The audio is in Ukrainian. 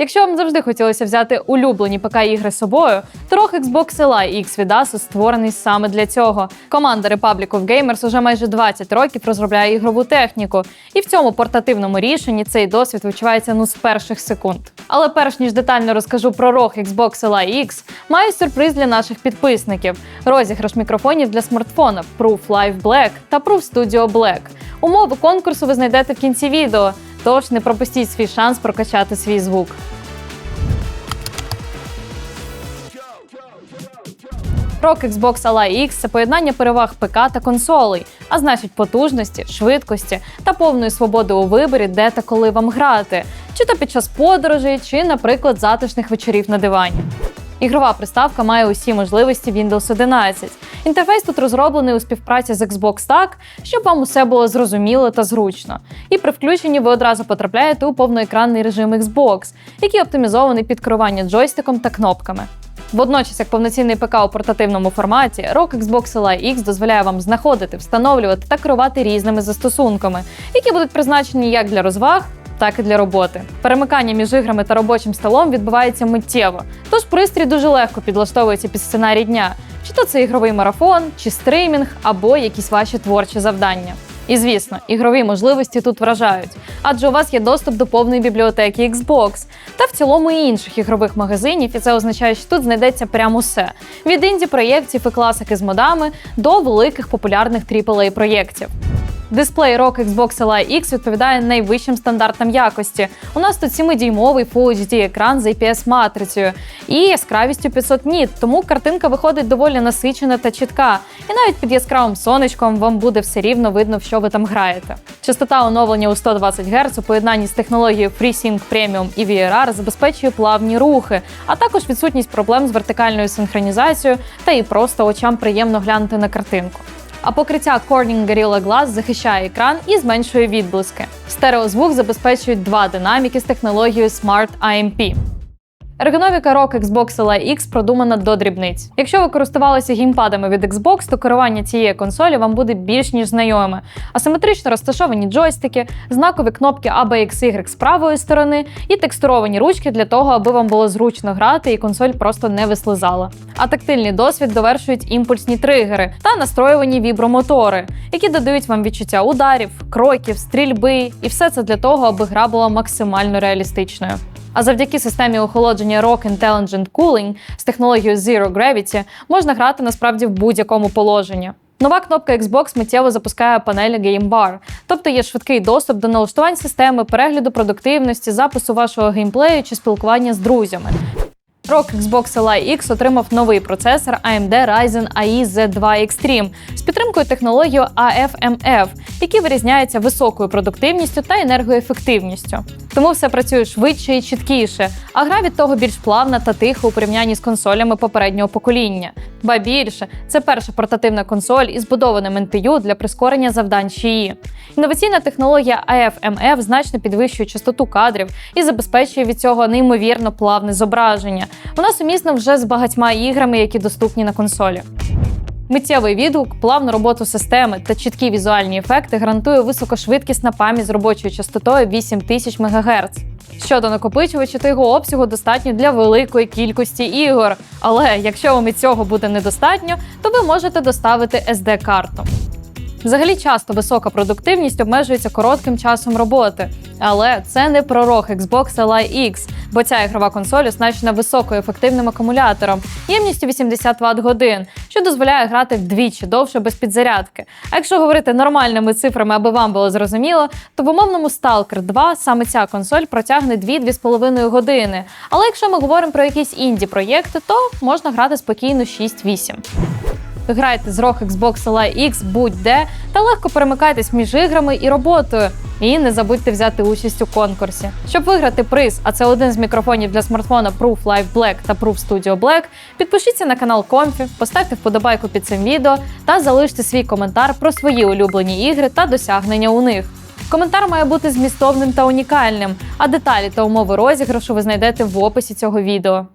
Якщо вам завжди хотілося взяти улюблені ПК-ігри з собою, то ROG Xbox Li X від Asus створений саме для цього. Команда Republic of Gamers уже майже 20 років розробляє ігрову техніку, і в цьому портативному рішенні цей досвід відчувається ну з перших секунд. Але перш ніж детально розкажу про ROG Xbox Li X, маю сюрприз для наших підписників: розіграш мікрофонів для смартфона Proof Live Black та Proof Studio Black. Умови конкурсу ви знайдете в кінці відео, тож не пропустіть свій шанс прокачати свій звук. ROG Xbox Ally X – це поєднання переваг ПК та консолей, а значить потужності, швидкості та повної свободи у виборі, де та коли вам грати, чи то під час подорожей, чи, наприклад, затишних вечорів на дивані. Ігрова приставка має усі можливості Windows 11. Інтерфейс тут розроблений у співпраці з Xbox так, щоб вам усе було зрозуміло та зручно. І при включенні ви одразу потрапляєте у повноекранний режим Xbox, який оптимізований під керування джойстиком та кнопками. Водночас, як повноцінний ПК у портативному форматі, ROG Xbox Li X дозволяє вам знаходити, встановлювати та керувати різними застосунками, які будуть призначені як для розваг, так і для роботи. Перемикання між іграми та робочим столом відбувається миттєво, тож пристрій дуже легко підлаштовується під сценарій дня, чи то це ігровий марафон, чи стримінг, або якісь ваші творчі завдання. І звісно, ігрові можливості тут вражають, адже у вас є доступ до повної бібліотеки Xbox та в цілому і інших ігрових магазинів, і це означає, що тут знайдеться прямо усе: від інді проєктів і класики з модами до великих популярних AAA проєктів. Дисплей ROG Xbox Li X відповідає найвищим стандартам якості. У нас тут 7-дюймовий Full HD екран з IPS-матрицею і яскравістю 500 ніт, тому картинка виходить доволі насичена та чітка. І навіть під яскравим сонечком вам буде все рівно видно, в що ви там граєте. Частота оновлення у 120 Гц у поєднанні з технологією FreeSync Premium і VRR забезпечує плавні рухи, а також відсутність проблем з вертикальною синхронізацією та і просто очам приємно глянути на картинку. А покриття Corning Gorilla Glass захищає екран і зменшує відблиски. Стереозвук забезпечують два динаміки з технологією Smart AMP. Ергономіка ROG Xbox Li X продумана до дрібниць. Якщо ви користувалися геймпадами від Xbox, то керування цієї консолі вам буде більш ніж знайоме. Асиметрично розташовані джойстики, знакові кнопки A, B, X, Y з правої сторони і текстуровані ручки для того, аби вам було зручно грати і консоль просто не вислизала. А тактильний досвід довершують імпульсні тригери та настроювані вібромотори, які додають вам відчуття ударів, кроків, стрільби, і все це для того, аби гра була максимально реалістичною. А завдяки системі охолодження Rock Intelligent Cooling з технологією Zero Gravity можна грати насправді в будь-якому положенні. Нова кнопка Xbox миттєво запускає панель Game Bar, тобто є швидкий доступ до налаштувань системи, перегляду продуктивності, запису вашого геймплею чи спілкування з друзями. ROG Xbox Li X отримав новий процесор AMD Ryzen AI Z2 Extreme з підтримкою технології AFMF, які вирізняються високою продуктивністю та енергоефективністю. Тому все працює швидше і чіткіше, а гра від того більш плавна та тиха у порівнянні з консолями попереднього покоління. Ба більше, це перша портативна консоль із збудованим NPU для прискорення завдань шиї. Інноваційна технологія AFMF значно підвищує частоту кадрів і забезпечує від цього неймовірно плавне зображення. Вона сумісна вже з багатьма іграми, які доступні на консолі. Миттєвий відгук, плавну роботу системи та чіткі візуальні ефекти гарантує високошвидкісна пам'ять з робочою частотою 8000 МГц. Щодо накопичувача, то його обсягу достатньо для великої кількості ігор. Але якщо вам і цього буде недостатньо, то ви можете доставити SD-карту. Взагалі часто висока продуктивність обмежується коротким часом роботи. Але це не пророк Xbox Li X, бо ця ігрова консоль оснащена високоефективним акумулятором ємністю 80 Вт годин, що дозволяє грати вдвічі довше без підзарядки. А якщо говорити нормальними цифрами, аби вам було зрозуміло, то в умовному Stalker 2 саме ця консоль протягне 2-2,5 години. Але якщо ми говоримо про якісь інді проєкти, то можна грати спокійно 6-8. Грайте з ROG Xbox Li X будь-де та легко перемикайтесь між іграми і роботою. І не забудьте взяти участь у конкурсі. Щоб виграти приз, а це один з мікрофонів для смартфона Proof Live Black та Proof Studio Black, підпишіться на канал Comfy, поставте вподобайку під цим відео та залиште свій коментар про свої улюблені ігри та досягнення у них. Коментар має бути змістовним та унікальним, а деталі та умови розіграшу ви знайдете в описі цього відео.